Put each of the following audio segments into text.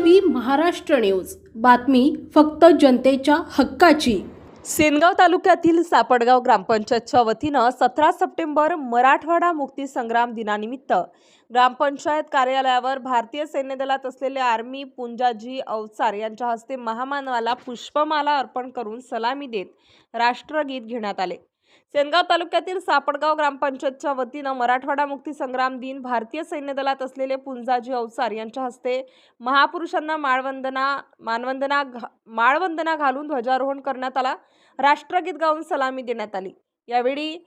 V Maharashtra news. बातमी फक्त जनतेच्या हक्काची. सेनगाव तालुक्यातील सापडगाव ग्रामपंचायतच्या वतीनं सतरा सप्टेंबर मराठवाडा मुक्ती संग्राम दिनानिमित्त ग्रामपंचायत कार्यालयावर भारतीय सैन्य दलात असलेले आर्मी पुंजाजी अवचार यांच्या हस्ते महामानवाला पुष्पमाला अर्पण करून सलामी देत राष्ट्रगीत घेण्यात आले. सेनगाव तालुक्यातील सापडगाव ग्रामपंचायतच्या वतीनं मराठवाडा मुक्ती संग्राम दिन भारतीय सैन्य दलात असलेले पुंजाजी अवसार यांच्या हस्ते महापुरुषांना माळवंदना मानवंदना घा माळवंदना घालून ध्वजारोहण करण्यात आला. राष्ट्रगीत गाऊन सलामी देण्यात आली. यावेळी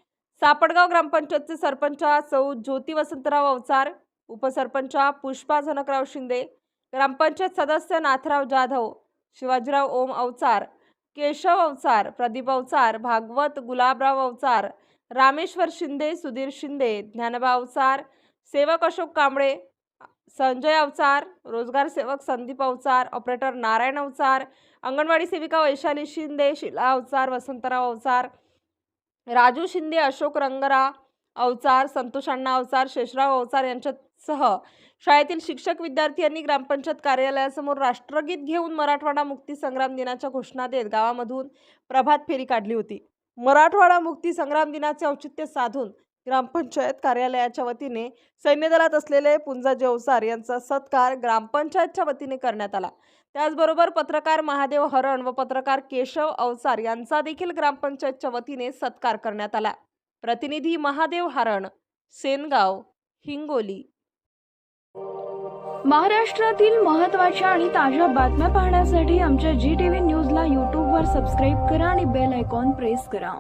सापडगाव ग्रामपंचायतचे सरपंच सौ ज्योती वसंतराव अवचार उपसरपंच पुष्पा झनकराव शिंदे ग्रामपंचायत सदस्य नाथराव जाधव शिवाजीराव ओम अवचार केशव अवचार प्रदीप अवचार भागवत गुलाबराव अवचार रामेश्वर शिंदे सुधीर शिंदे ज्ञानबा अवचार सेवक अशोक कांबळे संजय अवचार रोजगार सेवक संदीप अवचार ऑपरेटर नारायण अवचार अंगणवाडी सेविका वैशाली शिंदे शिला अवचार वसंतराव अवचार राजू शिंदे अशोक रंगरा अवचार संतोषांना अवचार शेषराव अवचार यांच्यासह शाळेतील शिक्षक विद्यार्थी यांनी ग्रामपंचायत कार्यालयासमोर राष्ट्रगीत घेऊन मराठवाडा मुक्ती संग्राम दिनाच्या घोषणा देत गावामधून प्रभात फेरी काढली होती. मराठवाडा मुक्ती संग्राम दिनाचे औचित्य साधून ग्रामपंचायत कार्यालयाच्या वतीने सैन्य दलात असलेले पुंजाजी अवसार यांचा सत्कार ग्रामपंचायतच्या वतीने करण्यात आला. त्याचबरोबर पत्रकार महादेव हरण व पत्रकार केशव अवसार यांचा देखील ग्रामपंचायतच्या वतीने सत्कार करण्यात आला. प्रतिनिधी महादेव हरण सेनगाव हिंगोली. महाराष्ट्रातील महत्त्वाच्या आणि ताज्या बातम्या पाहण्यासाठी आमच्या जी टी व्ही न्यूजला यूट्यूबवर सबस्क्राईब करा आणि बेल आयकॉन प्रेस करा.